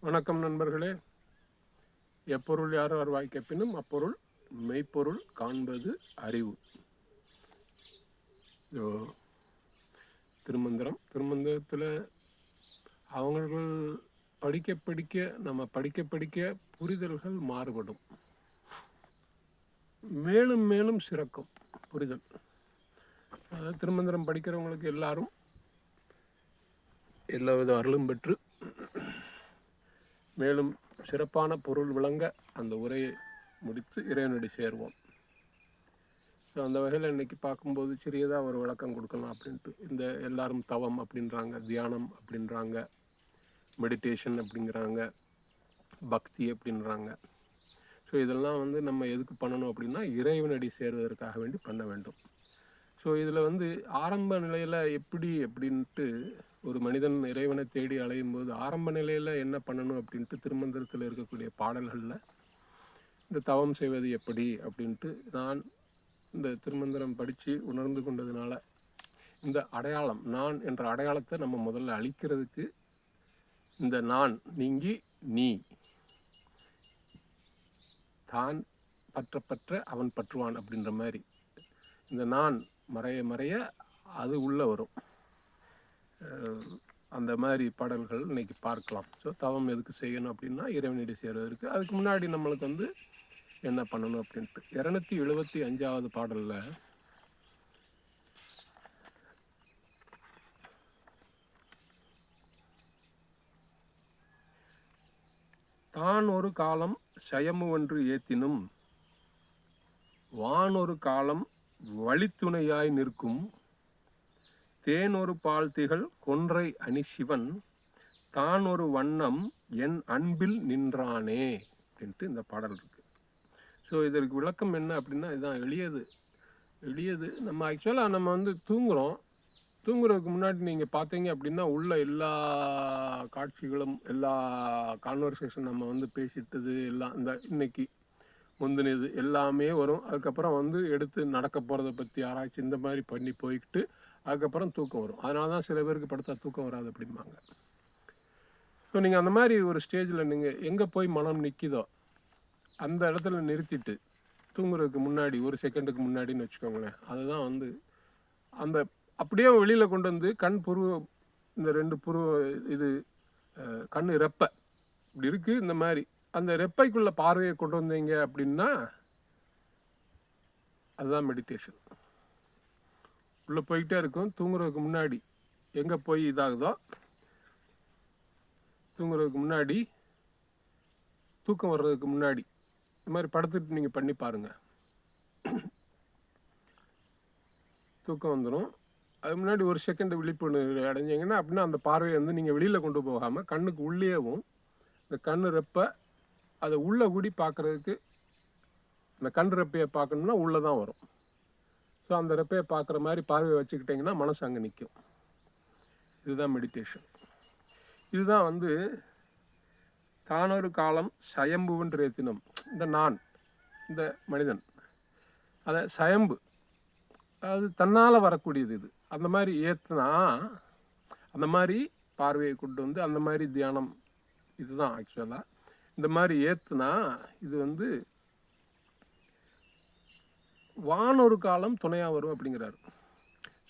வணக்கம் நண்பர்களே. எப்பொருள் யார் வருவாய் கேட்பினும் அப்பொருள் மெய்ப்பொருள் காண்பது அறிவு. திருமந்திரம். திருமந்திரத்தில் அவங்கள் படிக்க படிக்க நம்ம படிக்க படிக்க புரிதல்கள் மாறுபடும். மேலும் மேலும் சிறக்கும் புரிதல். திருமந்திரம் படிக்கிறவங்களுக்கு எல்லாரும் எல்லாவித அருளும் பெற்று மேலும் சிறப்பான பொருள் விளங்க அந்த உரையை முடித்து இறைவனடி சேருவோம். ஸோ அந்த வகையில் இன்றைக்கி பார்க்கும்போது சிறியதாக ஒரு விளக்கம் கொடுக்கலாம் அப்படின்ட்டு. இந்த எல்லாரும் தவம் அப்படின்றாங்க தியானம் அப்படின்றாங்க மெடிடேஷன் அப்படிங்கிறாங்க பக்தி அப்படின்றாங்க. ஸோ இதெல்லாம் வந்து நம்ம எதுக்கு பண்ணணும் அப்படின்னா இறைவனடி சேருவதற்காக வேண்டி பண்ண வேண்டும். ஸோ இதில் வந்து ஆரம்ப நிலையில் எப்படி அப்படின்ட்டு ஒரு மனிதன் இறைவனை தேடி அலையும் போது ஆரம்ப நிலையில் என்ன பண்ணணும் அப்படின்ட்டு திருமந்திரத்தில் இருக்கக்கூடிய பாடல்களில் இந்த தவம் செய்வது எப்படி? அப்படின்ட்டு நான் இந்த திருமந்திரம் படித்து உணர்ந்து கொண்டதுனால இந்த அடையாளம் நான் என்ற அடையாளத்தை நம்ம முதல்ல அழிக்கிறதுக்கு இந்த நான் நீங்கி நீ. தான் பற்ற பற்ற அவன் பற்றுவான் அப்படின்ற மாதிரி. இந்த நான் மறைய மறைய அது உள்ளே வரும். அந்த மாதிரி பாடல்கள் இன்னைக்கு பார்க்கலாம். ஸோ தவம் எதுக்கு செய்யணும் அப்படின்னா இறைவனடி சேர்வதற்கு அதுக்கு முன்னாடி நம்மளுக்கு வந்து என்ன பண்ணணும் அப்படின்ட்டு. இரநூத்தி எழுபத்தி அஞ்சாவது பாடலில் தான் ஒரு காலம் சயமுவென்று ஏத்தினும் வானொரு காலம் வழித்துணையாய் நிற்கும் தேனொரு பால் திகழ் கொன்றை அணி சிவன் தான் ஒரு வண்ணம் என் அன்பில் நின்றானே அப்படின்ட்டு இந்த பாடல் இருக்குது ஸோ இதற்கு விளக்கம் என்ன அப்படின்னா இதுதான் எளியது எளியது நம்ம ஆக்சுவலாக நம்ம வந்து தூங்குகிறோம் தூங்குறதுக்கு முன்னாடி நீங்கள் பார்த்தீங்க அப்படின்னா உள்ள எல்லா காட்சிகளும் எல்லா கான்வர்சேஷன் நம்ம வந்து பேசிட்டது எல்லாம் இந்த இன்னைக்கு முந்தினது எல்லாமே வரும். அதுக்கப்புறம் வந்து எடுத்து நடக்க போகிறத பற்றி ஆராய்ச்சி இந்த மாதிரி பண்ணி போய்கிட்டு அதுக்கப்புறம் தூக்கம் வரும். அதனால தான் சில பேருக்கு படுத்தா தூக்கம் வராது அப்படிம்பாங்க. ஸோ நீங்கள் அந்த மாதிரி ஒரு ஸ்டேஜில் நீங்கள் எங்கே போய் மனம் நிற்கிதோ அந்த இடத்துல நிறுத்திட்டு தூங்குறதுக்கு முன்னாடி ஒரு செகண்டுக்கு முன்னாடின்னு வச்சுக்கோங்களேன். அதுதான் வந்து அந்த அப்படியே வெளியில் கொண்டு வந்து கண் புருவ இந்த ரெண்டு புருவ இது கண் ரெப்பை. இப்படி இருக்குது இந்த மாதிரி. அந்த ரெப்பைக்குள்ளே பார்வையை கொண்டு வந்தீங்க அப்படின்னா அதுதான் மெடிடேஷன் உள்ளே போய்கிட்டே இருக்கும். தூங்குறதுக்கு முன்னாடி எங்கே போய் இதாகுதோ தூங்குறதுக்கு முன்னாடி தூக்கம் வர்றதுக்கு முன்னாடி இந்த மாதிரி படுத்துட்டு நீங்கள் பண்ணி பாருங்க. தூக்கம் வந்துடும் அது முன்னாடி ஒரு செகண்ட் விழிப்புணர்வு அடைஞ்சிங்கன்னா அப்படின்னா அந்த பார்வையை வந்து நீங்கள் வெளியில் கொண்டு போகாமல் கண்ணுக்கு உள்ளேவும் இந்த கண் ரெப்பை அதை உள்ளே கூடி பார்க்குறதுக்கு இந்த கண் ரெப்பையை பார்க்கணுன்னா உள்ளே தான் வரும். ஸோ அந்த ரெப்பையை பார்க்குற மாதிரி பார்வையை வச்சுக்கிட்டிங்கன்னா மனசு அங்கே நிற்கும். இதுதான் மெடிடேஷன் இதுதான் வந்து தானொரு காலம் சயம்புவென்று தினம் இந்த நான் இந்த மனிதன். அதை சயம்பு. அது தன்னால் வரக்கூடியது இது. அந்த மாதிரி ஏற்றுனா அந்த மாதிரி பார்வையை கொண்டு வந்து அந்த மாதிரி தியானம். இதுதான் ஆக்சுவலாக இந்த மாதிரி ஏற்றுனா இது வந்து வானொரு காலம் துணையாக வரும் அப்படிங்கிறாரு.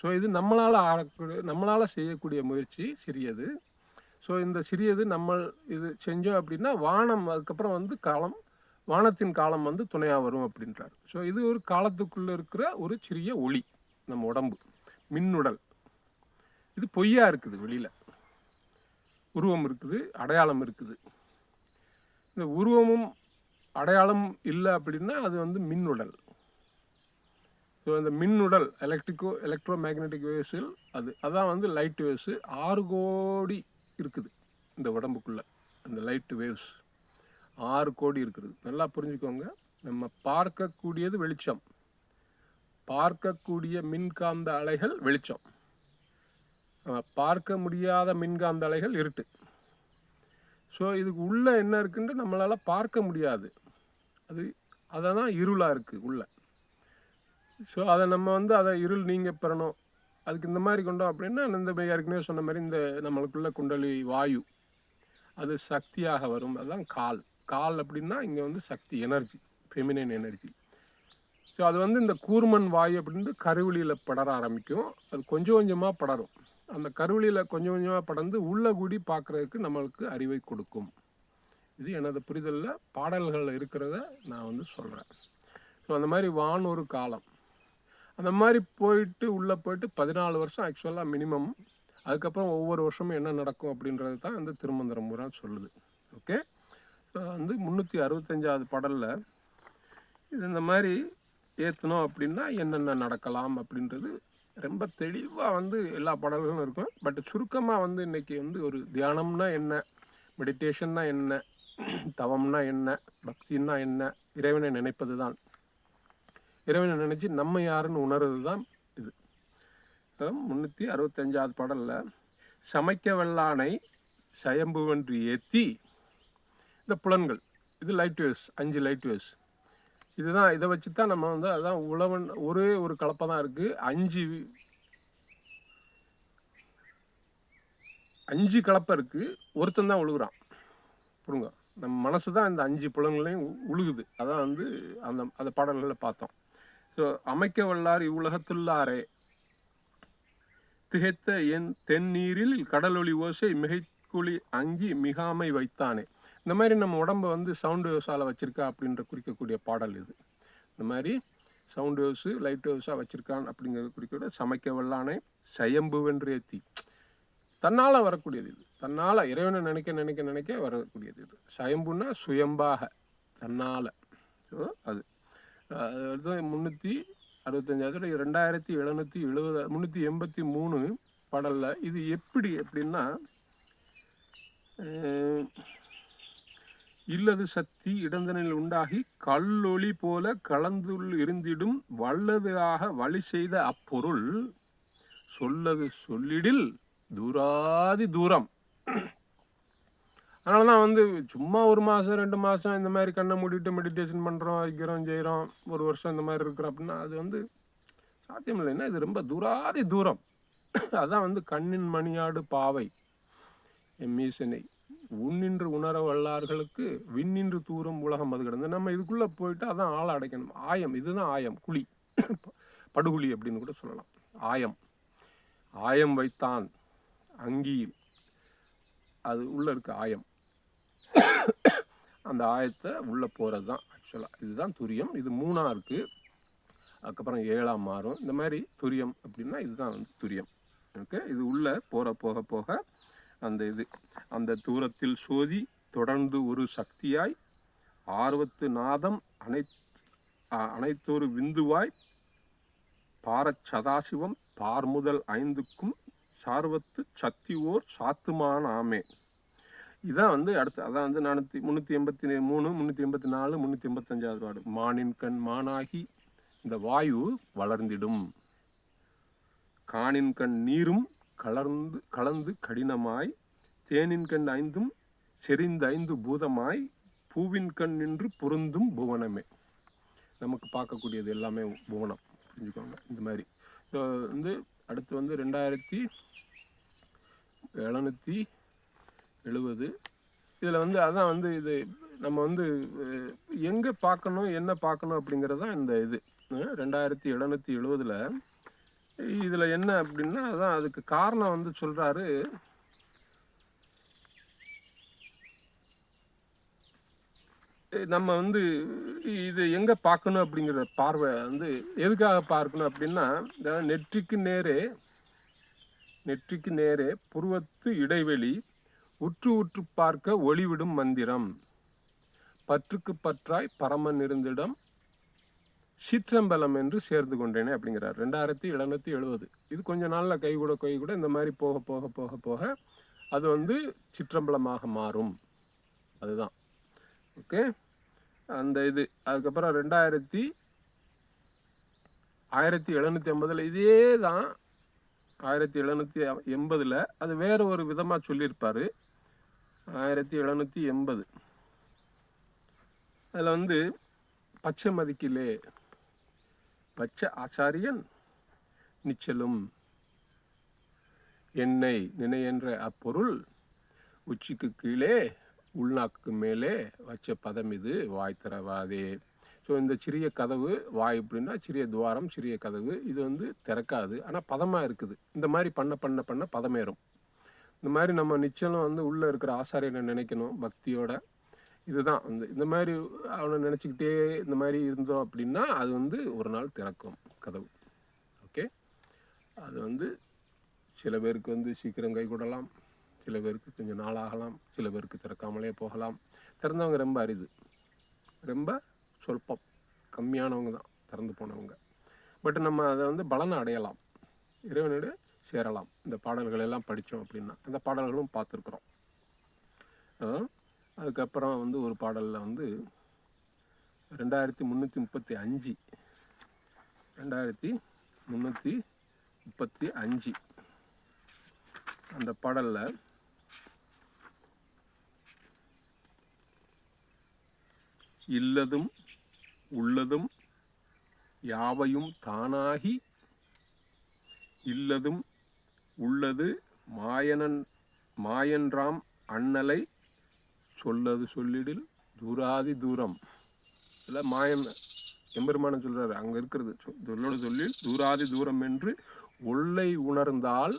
ஸோ இது நம்மளால் ஆடக்கூடிய நம்மளால் செய்யக்கூடிய முயற்சி சிறியது. ஸோ இந்த சிறியது நம்ம இது செஞ்சோம் அப்படின்னா வானம் அதுக்கப்புறம் வந்து காலம் வானத்தின் காலம் வந்து துணையாக வரும் அப்படின்றார். ஸோ இது ஒரு காலத்துக்குள்ளே இருக்கிற ஒரு சிறிய ஒளி நம்ம உடம்பு மின்னுடல். இது பொய்யா இருக்குது வெளியில். உருவம் இருக்குது அடையாளம் இருக்குது. இந்த உருவமும் அடையாளம் இல்லை அப்படின்னா அது வந்து மின்னுடல். ஸோ இந்த மின்னுடல் எலக்ட்ரிக்கோ எலக்ட்ரோ மேக்னெட்டிக் வேவ்ஸில் அது அதான் வந்து லைட் வேவ்ஸு ஆறு கோடி இருக்குது இந்த உடம்புக்குள்ளே அந்த லைட் வேவ்ஸ் ஆறு கோடி இருக்குது. நல்லா புரிஞ்சுக்கோங்க. நம்ம பார்க்கக்கூடியது வெளிச்சம். பார்க்கக்கூடிய மின்காந்த அலைகள் வெளிச்சம். நம்ம பார்க்க முடியாத மின்காந்த அலைகள் இருட்டு. ஸோ இதுக்கு உள்ளே என்ன இருக்குன்ட்டு நம்மளால் பார்க்க முடியாது. அது அதை தான் இருளாக இருக்குது உள்ளே. ஸோ அதை நம்ம வந்து அதை இருள் நீங்க பெறணும். அதுக்கு இந்த மாதிரி கொண்டோம் அப்படின்னா இந்த ஏற்கனவே சொன்ன மாதிரி இந்த நம்மளுக்குள்ள குண்டலி வாயு அது சக்தியாக வரும். அதுதான் கால். கால் அப்படின்னா இங்கே வந்து Shakti energy feminine energy so அது வந்து இந்த கூர்மன் வாயு அப்படின்னு கருவிலியில் படர ஆரம்பிக்கும். அது கொஞ்சம் கொஞ்சமாக படரும். அந்த கருவிலியில் கொஞ்சம் கொஞ்சமாக படர்ந்து உள்ள கூடி பார்க்குறதுக்கு நம்மளுக்கு அறிவை கொடுக்கும். இது எனது புரிதலில். பாடல்களில் இருக்கிறத நான் வந்து சொல்கிறேன் ஸோ அந்த மாதிரி வான் ஒரு காலம். அந்த மாதிரி போயிட்டு உள்ளே போயிட்டு பதினாலு வருஷம் ஆக்சுவலாக மினிமம் அதுக்கப்புறம் ஒவ்வொரு வருஷமும் என்ன நடக்கும் அப்படின்றது தான் வந்து திருமந்திரம் முறை சொல்லுது. ஓகே வந்து முந்நூற்றி அறுபத்தஞ்சாவது பாடலில் இது இந்த மாதிரி ஏற்றணும் அப்படின்னா என்னென்ன நடக்கலாம் அப்படின்றது ரொம்ப தெளிவாக வந்து எல்லா பாடல்களும் இருக்கும். பட் சுருக்கமாக வந்து இன்னைக்கு வந்து ஒரு தியானம்னா என்ன? மெடிடேஷன்னா என்ன? தவம்னா என்ன? பக்தின்னா என்ன? இறைவனை நினைப்பது தான் இறைவனை நினச்சி நம்ம யாருன்னு உணர்றது தான் இது. முந்நூற்றி அறுபத்தஞ்சாவது பாடலில் சமைக்க வெள்ளானை சயம்புவென்று ஏற்றி இந்த புலன்கள் இது லைட் வேவ்ஸ் அஞ்சு லைட் வேவ்ஸ் இதுதான் இதை வச்சு தான் நம்ம வந்து அதான் உழவன் ஒரே ஒரு கலப்பை தான் இருக்குது அஞ்சு அஞ்சு கலப்பை இருக்குது ஒருத்தன் தான் உழுகுறான். புரியுங்க நம்ம மனசு தான் இந்த அஞ்சு புலன்களையும் உழுகுது. அதான் வந்து அந்த அந்த பாடல்களில் பார்த்தோம். அமைக்க வல்லார் இவ்வுலகத்துள்ளாரே. திகைத்த என் தென்னீரில் கடலொளி ஓசை மிகைக்குழி அங்கி மிகாமை வைத்தானே. இந்த மாதிரி நம்ம உடம்ப வந்து சவுண்டு வேவ்ஸால் வச்சுருக்கா அப்படின்ற குறிக்கக்கூடிய பாடல் இது. இந்த மாதிரி சவுண்டு வேவ்ஸு லைட் வேவ்ஸாக வச்சுருக்கான் அப்படிங்கிறது குறிக்கக்கூடிய சமைக்க வல்லானை சயம்புவென்று ஏத்தி தன்னால் வரக்கூடியது இது. தன்னால் இறைவனை நினைக்க நினைக்க நினைக்க வரக்கூடியது இது. சயம்புன்னா சுயம்பாக. தன்னால். ஸோ அது. அது வந்து முந்நூற்றி அறுபத்தஞ்சாவது ரெண்டாயிரத்தி எழுநூற்றி எழுபது முந்நூற்றி எண்பத்தி மூணு பாடலில் இது எப்படி எப்படின்னா இல்லது சக்தி இடந்தனில் உண்டாகி கல்லொளி போல கலந்துள் இருந்திடும் வல்லதாக வழி செய்த அப்பொருள் சொல்லது சொல்லிடில் தூராதி தூரம். அதனால தான் வந்து சும்மா ஒரு மாதம் ரெண்டு மாதம் இந்த மாதிரி கண்ணை மூடிட்டு மெடிடேஷன் பண்ணுறோம் வைக்கிறோம் செய்கிறோம் ஒரு வருஷம் இந்த மாதிரி இருக்கிறோம் அப்படின்னா அது வந்து சாத்தியம் இல்லைன்னா இது ரொம்ப தூராதி தூரம். அதான் வந்து கண்ணின் மணியாடு பாவை. எம்மீசனை உன்னின்று உணர வல்லார்களுக்கு விண்ணின்று தூரம் உலகம் அது கிடந்து. நம்ம இதுக்குள்ளே போயிட்டு அதான் ஆளை அடைக்கணும். ஆயம் இதுதான் ஆயம் குழி. படுகுழி அப்படின்னு கூட சொல்லலாம். ஆயம். ஆயம் வைத்தான் அங்கியில் அது உள்ள இருக்க ஆயம். அந்த ஆயத்தை உள்ளே போகிறது தான் ஆக்சுவலாக இதுதான் துரியம். இது மூணாக இருக்குது அதுக்கப்புறம் ஏழாம் மாறும். இந்த மாதிரி துரியம் அப்படின்னா இதுதான் வந்து துரியம். ஓகே? இது உள்ளே போகிற போக போக அந்த இது அந்த தூரத்தில் சோதி தொடர்ந்து ஒரு சக்தியாய் ஆர்வத்து நாதம் அனைத் அனைத்தொரு விந்துவாய் பாரச் சதாசிவம் பார்முதல் ஐந்துக்கும் சார்வத்து சக்தி ஓர் சாத்துமான ஆமே. இதான் வந்து அடுத்து அதான் வந்து நானூற்றி முந்நூற்றி எண்பத்தி மூணு முந்நூற்றி எண்பத்தி நாலு முந்நூற்றி எண்பத்தஞ்சாவது வார்டு. மானின் கண் மானாகி இந்த வாயு வளர்ந்திடும். காணின் கண் நீரும் கலர்ந்து கலந்து கடினமாய் தேனின் கண் ஐந்தும் செறிந்த ஐந்து பூதமாய் பூவின் கண் நின்று பொருந்தும் புவனமே. நமக்கு பார்க்கக்கூடியது எல்லாமே புவனம். புரிஞ்சுக்கோங்க இந்த மாதிரி. ஸோ வந்து அடுத்து வந்து ரெண்டாயிரத்தி எழுநூற்றி எழுபது இதில் வந்து அதான் வந்து இது நம்ம வந்து எங்கே பார்க்கணும் என்ன பார்க்கணும் அப்படிங்கிறது தான் இந்த இது. ரெண்டாயிரத்தி எழுநூற்றி எழுபதில் இதில் என்ன அப்படின்னா அதான் அதுக்கு காரணம் வந்து சொல்கிறாரு நம்ம வந்து இது எங்கே பார்க்கணும் அப்படிங்கிற பார்வை வந்து எதுக்காக பார்க்கணும் அப்படின்னா நெற்றிக்கு நேரே நெற்றிக்கு நேரே புருவத்து இடைவெளி உற்று உற்று பார்க்க ஒளிவிடும் மந்திரம். பற்றுக்கு பற்றாய் பரமன் இருந்திடம் சிற்றம்பலம் என்று சேர்ந்து கொண்டேனே அப்படிங்கிறார். ரெண்டாயிரத்தி எழுநூத்தி எழுபது இது கொஞ்ச நாளில் கை கூட கை கூட இந்த மாதிரி போக போக போக போக அது வந்து சிற்றம்பலமாக மாறும். அதுதான். ஓகே? அந்த இது. அதுக்கப்புறம் ரெண்டாயிரத்தி ஆயிரத்தி எழுநூற்றி ஐம்பதில் இதே தான். ஆயிரத்தி எழுநூற்றி எண்பதில் அது வேறு ஒரு விதமாக சொல்லியிருப்பாரு. ஆயிரத்தி எழுநூற்றி எண்பது. அதில் வந்து பச்சை மதிக்கிலே பச்சை ஆச்சாரியன் நிச்சலும் என்னை நினையென்ற அப்பொருள் உச்சிக்கு கீழே உள்நாக்கு மேலே வச்ச பதம் இது வாய் திறவாதே. ஸோ இந்த சிறிய கதவு வாய் அப்படின்னா சிறிய துவாரம் சிறிய கதவு இது வந்து திறக்காது. ஆனால் பதமாக இருக்குது. இந்த மாதிரி பண்ண பண்ண பண்ண பதமேறும் இந்த மாதிரி நம்ம நிச்சயம் வந்து உள்ளே இருக்கிற ஆசாரியனை நினைக்கணும் பக்தியோட. இதுதான். அந்த இந்த மாதிரி அவனை நினச்சிக்கிட்டே இந்த மாதிரி இருந்தோம் அப்படின்னா அது வந்து ஒரு நாள் திறக்கும் கதவு. ஓகே? அது வந்து சில பேருக்கு வந்து சீக்கிரம் கைகூடலாம் சில பேருக்கு கொஞ்சம் நாளாகலாம் சில பேருக்கு திறக்காமலே போகலாம். திறந்தவங்க ரொம்ப அரிது. ரொம்ப சொல்பம் கம்மியானவங்க தான். திறந்து போனவங்க. பட் நம்ம அதை வந்து பலனை அடையலாம். இறைவனுடைய சேரலாம். இந்த பாடல்கள் எல்லாம் படித்தோம் அப்படின்னா அந்த பாடல்களும் பார்த்துருக்குறோம். அதுக்கப்புறம் வந்து ஒரு பாடலில் வந்து ரெண்டாயிரத்தி முந்நூற்றி முப்பத்தி அஞ்சு ரெண்டாயிரத்தி முந்நூற்றி முப்பத்தி அஞ்சு. அந்த பாடலில் இல்லதும் உள்ளதும் யாவையும் தானாகி இல்லதும் உள்ளது மாயனன் மாயன்றாம் அண்ணலை சொல்லது சொல்லிடில் தூராதி தூரம். இல்லை மாயன் எம்பெருமானன் சொல்கிறாரு அங்கே இருக்கிறது. சொல்லோட சொல்லோடு சொல்லில் தூராதி தூரம் என்று ஒல்லை உணர்ந்தால்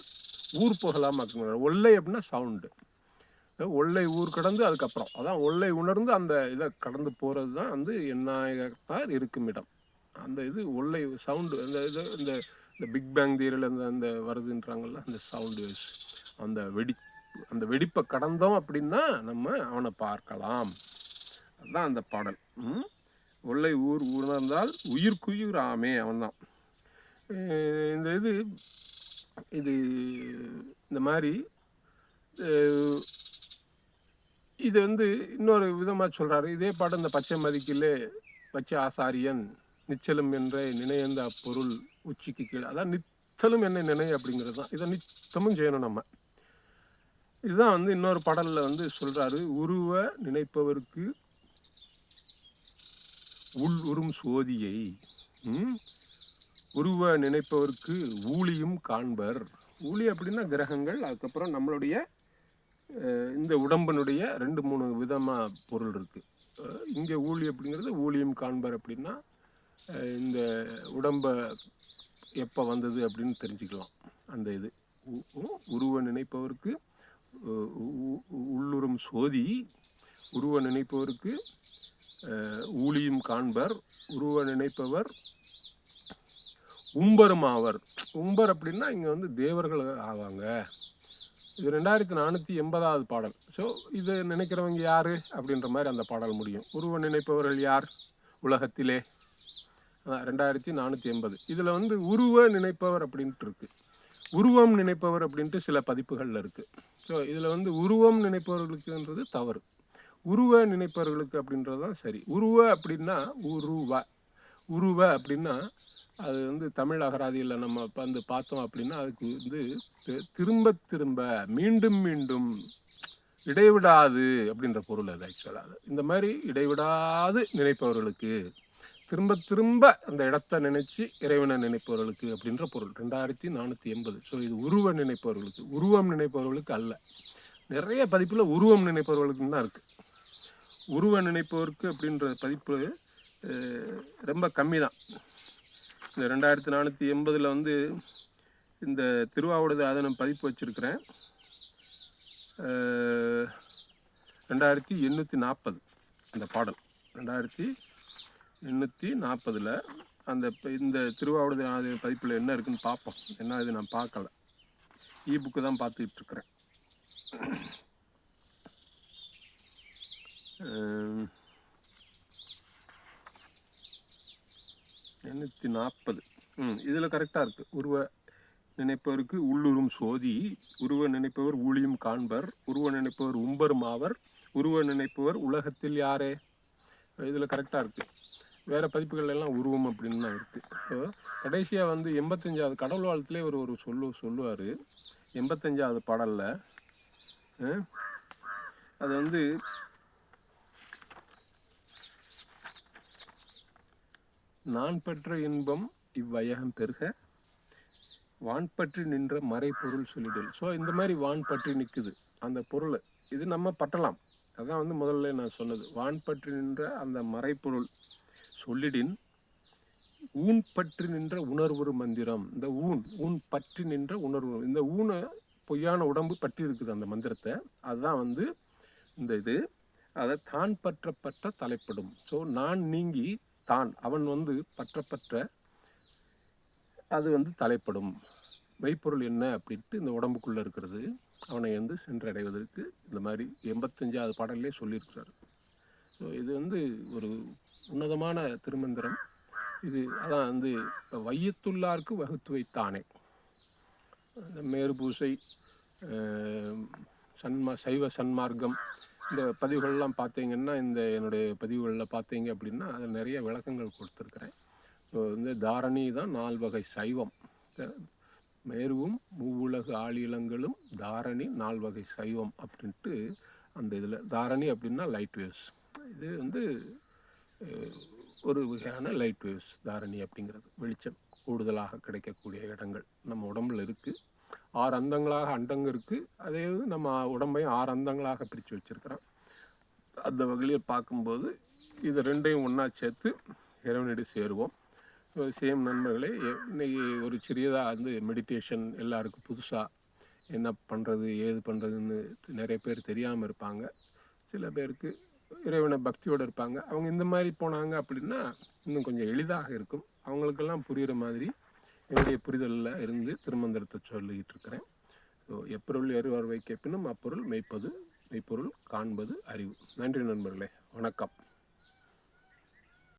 ஊர் புகழாம ஆக்குங்கிறார் ஒல்லை அப்படின்னா சவுண்டு ஒல்லை ஊர் கடந்து அதுக்கப்புறம். அதான் ஒல்லை உணர்ந்து அந்த இதை கடந்து போகிறது தான் வந்து என்னாயகத்தார் இருக்கும் இடம். அந்த இது ஒல்லை சவுண்டு அந்த இது இந்த இந்த பிக் பேங் தியரியில் அந்த அந்த வருதுன்றாங்கல்ல அந்த சவுண்டு வேவ்ஸ் அந்த வெடி அந்த வெடிப்பை கடந்தோம் அப்படின்னா நம்ம அவனை பார்க்கலாம். அதுதான் அந்த பாடல். உள்ளே ஊர் உணர்ந்தால் உயிர்க்குயிர் ஆமே அவன்தான். இந்த இது இது இந்த மாதிரி இது வந்து இன்னொரு விதமாக சொல்கிறாரு இதே பாடம் இந்த பச்சை மதிக்கிலே வச்ச ஆசாரியன் நிச்சலும் என்ற நினைந்த பொருள் உச்சிக்கு கீழே அதான் நித்தலும் என்ன நினை அப்படிங்கிறது தான். இதை நித்தமும் செய்யணும் நம்ம. இதுதான் வந்து இன்னொரு பாடலில் வந்து சொல்கிறாரு உருவ நினைப்பவருக்கு உள் உறும் சோதியை உருவ நினைப்பவருக்கு ஊழியும் காண்பர். ஊழி அப்படின்னா கிரகங்கள் அதுக்கப்புறம் நம்மளுடைய இந்த உடம்பினுடைய ரெண்டு மூணு விதமாக பொருள் இருக்குது இங்கே ஊழி அப்படிங்கிறது ஊழியம் காண்பர் அப்படின்னா இந்த உடம்பை எப்போ வந்தது அப்படின்னு தெரிஞ்சுக்கலாம். அந்த இது. உ- உ- உருவ நினைப்பவருக்கு உ- உள்ளுறும் சோதி உருவ நினைப்பவருக்கு ஊழியும் காண்பர் உருவ நினைப்பவர் உம்பரும் ஆவர். உம்பர் அப்படின்னா இங்கே வந்து தேவர்கள் ஆவாங்க. இது ரெண்டாயிரத்தி நானூற்றி எண்பதாவது பாடல். ஸோ இதை நினைக்கிறவங்க யார்? அப்படின்ற மாதிரி அந்த பாடல் முடியும். உருவ நினைப்பவர்கள் யார்? உலகத்திலே. ரெண்டாயிரத்தி நானூற்றி எண்பது. இதில் வந்து உருவ நினைப்பவர் அப்படின்ட்டு இருக்கு. உருவம் நினைப்பவர் அப்படின்ட்டு சில பதிப்புகளில் இருக்குது ஸோ இதில் வந்து உருவம் நினைப்பவர்களுக்குன்றது தவறு. உருவ நினைப்பவர்களுக்கு அப்படின்றது தான் சரி. உருவ அப்படின்னா உருவ. உருவ அப்படின்னா அது வந்து தமிழ் அகராதியில் நம்ம வந்து பார்த்தோம் அப்படின்னா அதுக்கு வந்து திரும்ப திரும்ப மீண்டும் மீண்டும் இடைவிடாது அப்படின்ற பொருள் அது ஆக்சுவலாக இந்த மாதிரி இடைவிடாது நினைப்பவர்களுக்கு திரும்ப திரும்ப அந்த இடத்த நினைச்சு இறைவனை நினைப்பவர்களுக்கு அப்படின்ற பொருள். ரெண்டாயிரத்தி நானூற்றி எண்பது. ஸோ இது உருவ நினைப்பவர்களுக்கு உருவம் நினைப்பவர்களுக்கு அல்ல. நிறைய பதிப்பில் உருவம் நினைப்பவர்களுக்கு தான் இருக்குது உருவ நினைப்பவருக்கு அப்படின்ற பதிப்பு ரொம்ப கம்மி தான். இந்த ரெண்டாயிரத்தி நானூற்றி எண்பதில் வந்து இந்த திருவாவூடது அதை நான் பதிப்பு வச்சுருக்கிறேன். ரெண்டாயிரத்தி எண்ணூற்றி நாற்பது அந்த பாடல். ரெண்டாயிரத்தி எண்ணூற்றி நாற்பதில் அந்த இந்த திருவாவூர் அது பதிப்பில் என்ன இருக்குதுன்னு பார்ப்போம் என்ன இது நான் பார்க்கல இ புக்கு தான் பார்த்துக்கிட்டு இருக்கிறேன் எண்ணூற்றி நாற்பது. ம் இதில் கரெக்டாக இருக்குது உருவ நினைப்பவருக்கு உள்ளுரும் சோதி உருவ நினைப்பவர் ஊழியும் காண்பர் உருவ நினைப்பவர் உம்பரும் ஆவர் உருவ நினைப்பவர் உலகத்தில் யாரே? இதில் கரெக்டாக இருக்குது வேறு பதிப்புகள் எல்லாம் உருவம் அப்படின்னு தான் இருக்குது ஸோ கடைசியாக வந்து எண்பத்தஞ்சாவது கடவுள் வாழ்த்துலே ஒரு ஒரு சொல்லு சொல்லுவார். எண்பத்தஞ்சாவது பாடலில் அது வந்து நான் பெற்ற இன்பம் இவ்வையகம் பெருக வான் பற்றி நின்ற மறைப்பொருள் சொல்லிடல். ஸோ இந்த மாதிரி வான் பற்றி நிற்குது அந்த பொருள் இது நம்ம பற்றலாம். அதான் வந்து முதல்ல நான் சொன்னது. வான் பற்றி நின்ற அந்த மறைப்பொருள் சொல்லிடின் ஊன் பற்றி நின்ற உணர்வு மந்திரம். இந்த ஊன் ஊன் பற்றி நின்ற உணர்வு. இந்த ஊனை பொய்யான உடம்பு பற்றி இருக்குது அந்த மந்திரத்தை. அதுதான் வந்து இந்த இது. அதை தான் பற்றப்பட்ட தலைப்படும். ஸோ நான் நீங்கி தான். அவன் வந்து பற்றப்பட்ட அது வந்து தலைப்படும். மெய்ப்பொருள் என்ன அப்படின்ட்டு இந்த உடம்புக்குள்ளே இருக்கிறது. அவனை வந்து சென்றடைவதற்கு இந்த மாதிரி எண்பத்தஞ்சாவது பாடல்லே சொல்லியிருக்கிறார். ஸோ இது வந்து ஒரு உன்னதமான திருமந்திரம். இது அதான் வந்து இப்போ வையத்துள்ளார்க்கு வகுத்து வைத்தானே அந்த மேரு பூசை சன்மா சைவ சன்மார்க்கம் இந்த பதிவுகள்லாம் பார்த்தீங்கன்னா இந்த என்னுடைய பதிவுகளில் பார்த்தீங்க அப்படின்னா அதில் நிறைய விளக்கங்கள் கொடுத்துருக்குறேன். ஸோ வந்து தாரணி தான் நால்வகை சைவம். மேருவும் மூவுலகு ஆளிலங்களும் தாரணி நால்வகை சைவம் அப்படின்ட்டு அந்த இதில் தாரணி அப்படின்னா லைட் வேவ்ஸ். இது வந்து ஒரு வகையான லைட் வேவ்ஸ் தாரணி அப்படிங்கிறது. வெளிச்சம் கூடுதலாக கிடைக்கக்கூடிய இடங்கள் நம்ம உடம்புல இருக்குது ஆறு அந்தங்களாக அண்டங்க இருக்குது அதே இது நம்ம உடம்பையும் ஆறு அந்தங்களாக பிரித்து வச்சுருக்கிறோம். அந்த வகையில் பார்க்கும்போது இது ரெண்டையும் ஒன்றா சேர்த்து இறைவனடி சேருவோம். சேம் நண்பர்களே இன்றைக்கி இன்னைக்கு ஒரு சிறியதாக வந்து மெடிடேஷன் எல்லாருக்கும் புதுசாக என்ன பண்ணுறது ஏது பண்ணுறதுன்னு நிறைய பேர் தெரியாமல் இருப்பாங்க. சில பேருக்கு இறைவனை பக்தியோடு இருப்பாங்க. அவங்க இந்த மாதிரி போனாங்க அப்படின்னா இன்னும் கொஞ்சம் எளிதாக இருக்கும். அவங்களுக்கெல்லாம் புரிகிற மாதிரி என்னுடைய புரிதலில் இருந்து திருமந்திரத்தை சொல்லிக்கிட்டு இருக்கிறேன். ஸோ எப்பொருள் எருவார்வை கேட்பினும் அப்பொருள் மெய்ப்பது மெய்ப்பொருள் காண்பது அறிவு. நன்றி நண்பர்களே. வணக்கம்.